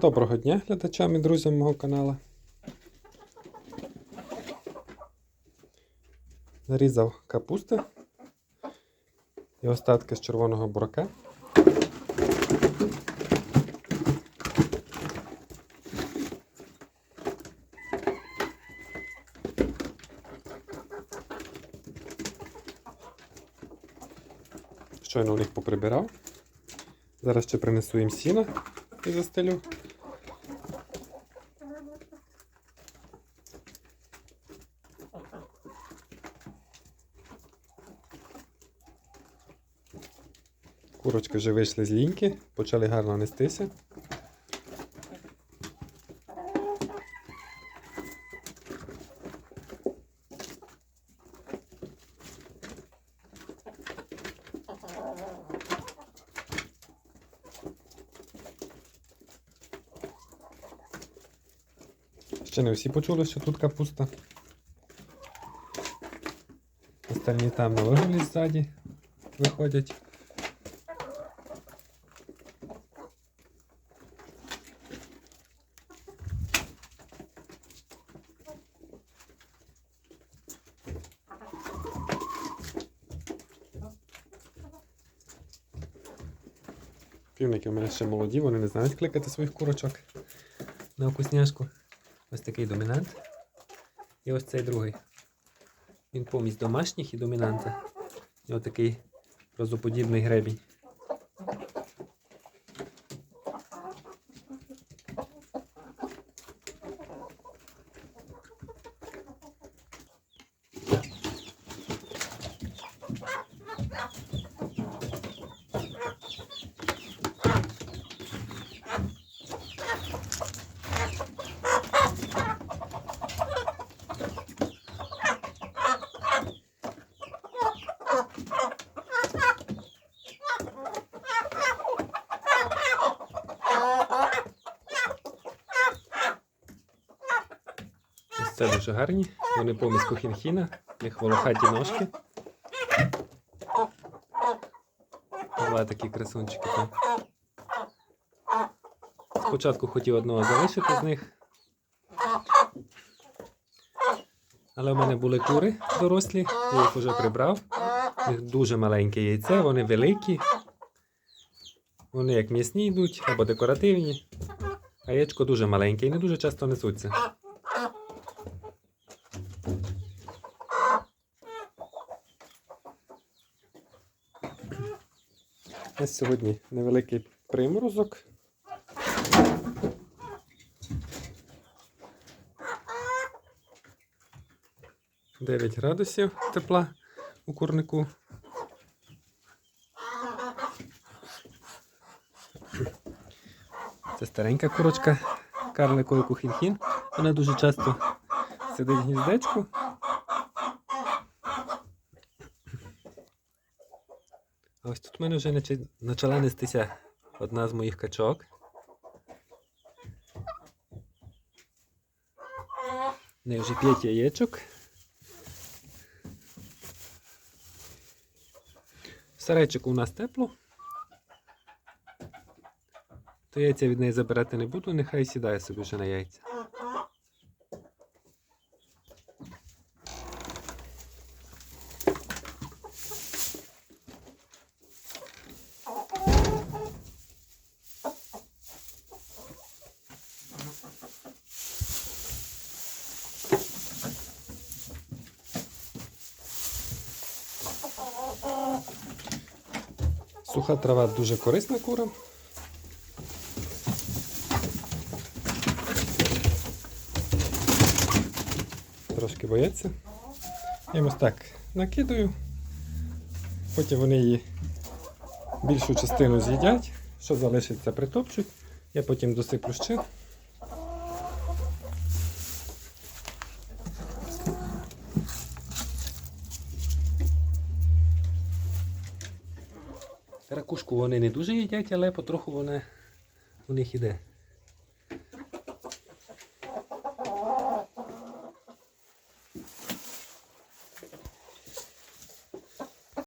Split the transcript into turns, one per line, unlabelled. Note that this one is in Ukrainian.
Доброго дня глядачам і друзям мого каналу. Нарізав капусти і остатки з червоного бурака. Щойно у них поприбирав. Зараз ще принесу їм сіна і застелю. Курочки вже вийшли з ліньки, почали гарно нестися. Ще не всі почули, що тут капуста. Остальні там на вигулі ззаді виходять. Півники у мене ще молоді, вони не знають кликати своїх курочок на вкусняшку. Ось такий домінант. І ось цей другий. Він помість домашніх і домінанта. І ось такий розоподібний гребінь. Це дуже гарні. Вони помість кохінхіна, в них волохаті ножки. Два такі красунчики. там. Спочатку хотів одного залишити з них. Але в мене були кури дорослі, я їх вже прибрав. Дуже маленьке яйце, вони великі. Вони як м'ясні йдуть або декоративні. А яєчко дуже маленьке і не дуже часто несуться. Ось сьогодні невеликий приморозок. Дев'ять градусів тепла у курнику. Це старенька курочка карликовий кухінхін. Вона дуже часто сидить в гніздечку. А ось тут в мене вже почала нестися одна з моїх качок. В неї вже 5 яєчок. Сарайчику у нас тепло. То яйця від неї забирати не буду, нехай сідає собі вже на яйця. Суха трава дуже корисна курам. Трошки бояться. Я їм ось так накидаю. Потім вони її більшу частину з'їдять, що залишиться притопчуть. Я потім досиплю ще. Ракушку вони не дуже їдять, але потроху вона у них іде.